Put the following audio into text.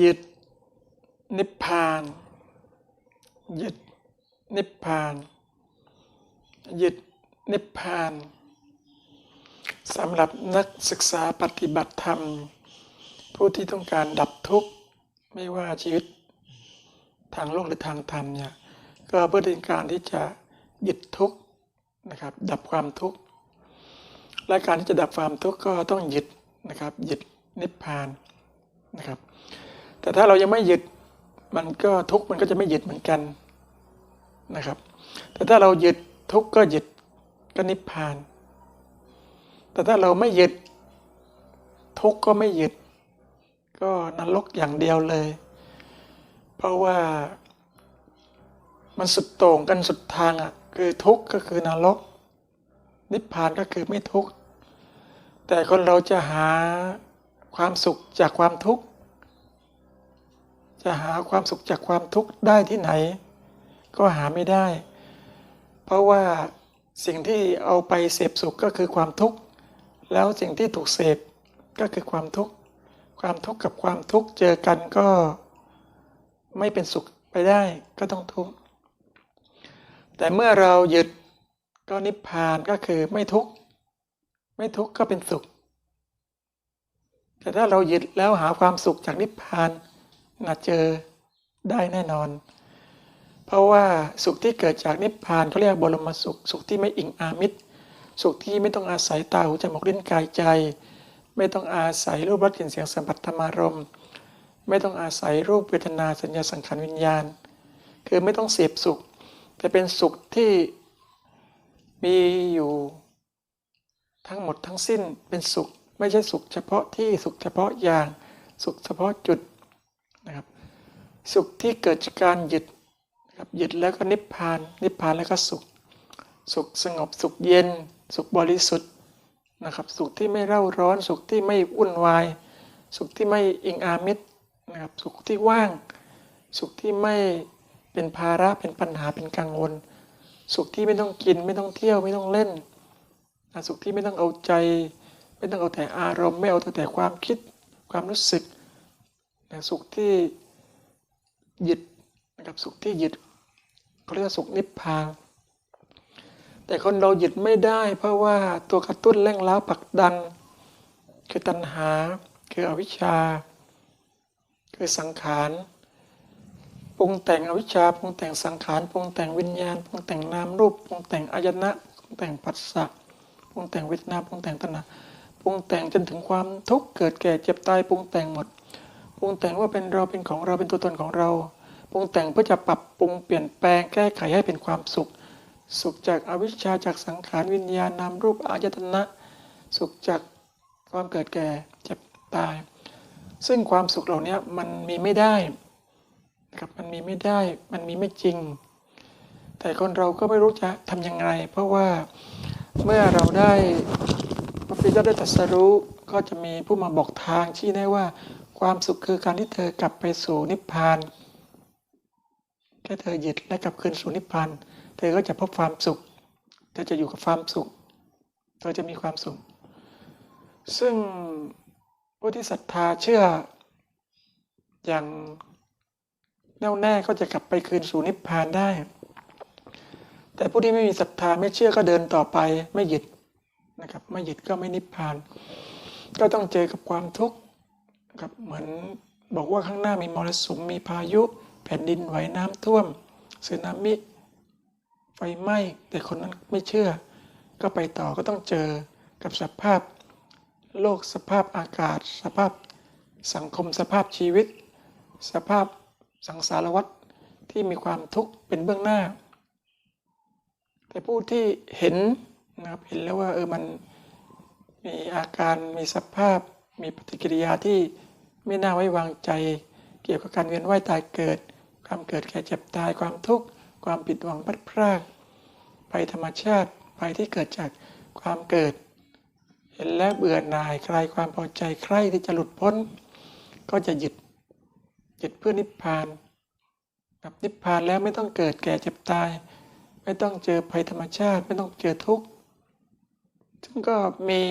ยึดนิพพานยึดนิพพานยึดนิพพานสำหรับนักศึกษาปฏิบัติธรรม ผู้ที่ต้องการดับทุกข์ไม่ว่าชีวิตทางโลกหรือทางธรรมเนี่ยก็เพื่อเป็นการที่จะยึดทุกข์นะครับดับความทุกข์และการที่จะดับความทุกข์ก็ต้องยึดนะครับยึดนิพพานนะครับ แต่ถ้าเรายังไม่หยึดมันก็ทุกข์มันก็จะไม่หยึดเหมือนกันนะครับ แต่ถ้าเราหยึดทุกข์ก็หยึดก็นิพพาน แต่ถ้าเราไม่หยึดทุกข์ก็ไม่หยึดก็นรกอย่างเดียวเลย เพราะว่ามันสุดโต่งกันสุดทางอะคือทุกข์ก็คือนรก นิพพานก็คือไม่ทุกข์แต่คนเราจะหาความสุขจากความทุกข์ จะหาความสุขจากความทุกข์ได้ที่ไหน ก็หาไม่ได้ เพราะว่าสิ่งที่เอาไปเสพสุขก็คือความทุกข์ แล้วสิ่งที่ถูกเสพก็คือความทุกข์ ความทุกข์กับความทุกข์เจอกันก็ไม่เป็นสุขไปได้ก็ต้องทุกข์ แต่เมื่อเราหยุดก็นิพพานก็คือไม่ทุกข์ ไม่ทุกข์ก็เป็นสุข แต่ถ้าเราหยุดแล้วหาความสุขจากนิพพาน น่าเจอได้แน่นอน เพราะว่าสุขที่เกิดจากนิพพานเขาเรียกบรมสุข สุขที่ไม่อิงอามิตร สุขที่ไม่ต้องอาศัยตาหูจมูกลิ้นกายใจ ไม่ต้องอาศัยรูปรสกลิ่นเสียงสัมผัสธรรมารมณ์ไม่ต้องอาศัยรูปเวทนาสัญญาสังขารวิญญาณ คือไม่ต้องเสพสุข แต่เป็นสุขที่มีอยู่ทั้งหมดทั้งสิ้นเป็นสุข ไม่ใช่สุขเฉพาะที่สุขเฉพาะอย่าง สุขเฉพาะจุด สุขที่เกิดจากการหยุดนะครับหยุดแล้วก็นิพพาน นิพพานแล้วก็สุข สุขสงบสุขเย็น สุขบริสุทธิ์นะครับ สุขที่ไม่เร่าร้อน สุขที่ไม่วุ่นวาย สุขที่ไม่อิงอามิตรนะครับสุขที่ว่าง สุขที่ไม่เป็นภาระเป็นปัญหาเป็นกังวล สุขที่ไม่ต้องกิน ไม่ต้องเที่ยวไม่ต้องเล่นนะสุขที่ไม่ต้องเอาใจ ไม่ต้องเอาแต่อารมณ์ ไม่เอาแต่ความคิดความรู้สึกนะสุขที่ ยุดนะครับสุขที่หยุดเขาเรียกว่าสุขนิพพานแต่คนเราหยุดไม่ได้เพราะว่าตัวกระตุ้นเร่งเร้าผลักดันคือตัณหา คืออวิชชา คือสังขารปรุงแต่งอวิชชาปรุงแต่งสังขารปรุงแต่งวิญญาณปรุงแต่งนามรูปปรุงแต่งอายนะปรุงแต่งปัสสะปรุงแต่งเวทนาปรุงแต่งตัณหาปรุงแต่งจนถึงความทุกข์เกิดแก่เจ็บตายปรุงแต่งหมด ปรุงแต่งว่าเป็นเราเป็นของเราเป็นตัวตนของเราปรุงแต่งเพื่อจะปรับปรุงเปลี่ยนแปลงแก้ไขให้เป็นความสุข สุขจากอวิชชาจากสังขารวิญญาณนามรูปอายตนะ สุขจากความเกิดแก่เจ็บตาย ซึ่งความสุขเหล่านี้มันมีไม่ได้นะครับมันมีไม่ได้มันมีไม่จริง แต่คนเราก็ไม่รู้จะทำยังไงเพราะว่าเมื่อเราได้พระพุทธเจ้าได้ตรัสรู้ก็จะมีผู้มาบอกทางชี้แนะว่า ความสุขคือการที่เธอกลับไปสู่นิพพานแค่เธอหยุดและกลับคืนสู่นิพพานเธอก็จะพบความสุขเธอจะอยู่กับความสุข เธอจะมีความสุข ซึ่งผู้ที่ศรัทธาเชื่อ อย่างแน่วแน่ก็จะกลับไปคืนสู่นิพพานได้ แต่ผู้ที่ไม่มีศรัทธาไม่เชื่อก็เดินต่อไปไม่หยุดนะครับไม่หยุดก็ไม่นิพพาน ก็ต้องเจอกับความทุกข์ ครับเหมือนบอกว่าข้างหน้ามีมรสุมมีพายุ แผ่นดินไหวน้ำท่วมสึนามิไฟไหม้แต่คนนั้นไม่เชื่อ ก็ไปต่อก็ต้องเจอกับสภาพ โลกสภาพอากาศ สภาพสังคมสภาพชีวิต สภาพสังสารวัฏที่มีความทุกข์เป็นเบื้องหน้า แต่ผู้ที่เห็นนะครับเห็นแล้วว่าเออมันมีอาการมีสภาพมีปฏิกิริยาที่ ไม่น่าไว้วางใจ เกี่ยวกับการเวียนว่ายตายเกิด ความเกิดแก่เจ็บตายความทุกข์ความผิดหวังพัดพรากภัยธรรมชาติภัยที่เกิดจากความเกิด เห็นแล้วเบื่อหน่ายคลายความพอใจใคร่ที่จะหลุดพ้น ก็จะหยุดหยุดเพื่อนิพพานกับนิพพานแล้วไม่ต้องเกิดแก่เจ็บตาย ไม่ต้องเจอภัยธรรมชาติไม่ต้องเจอทุกข์ซึ่งก็มี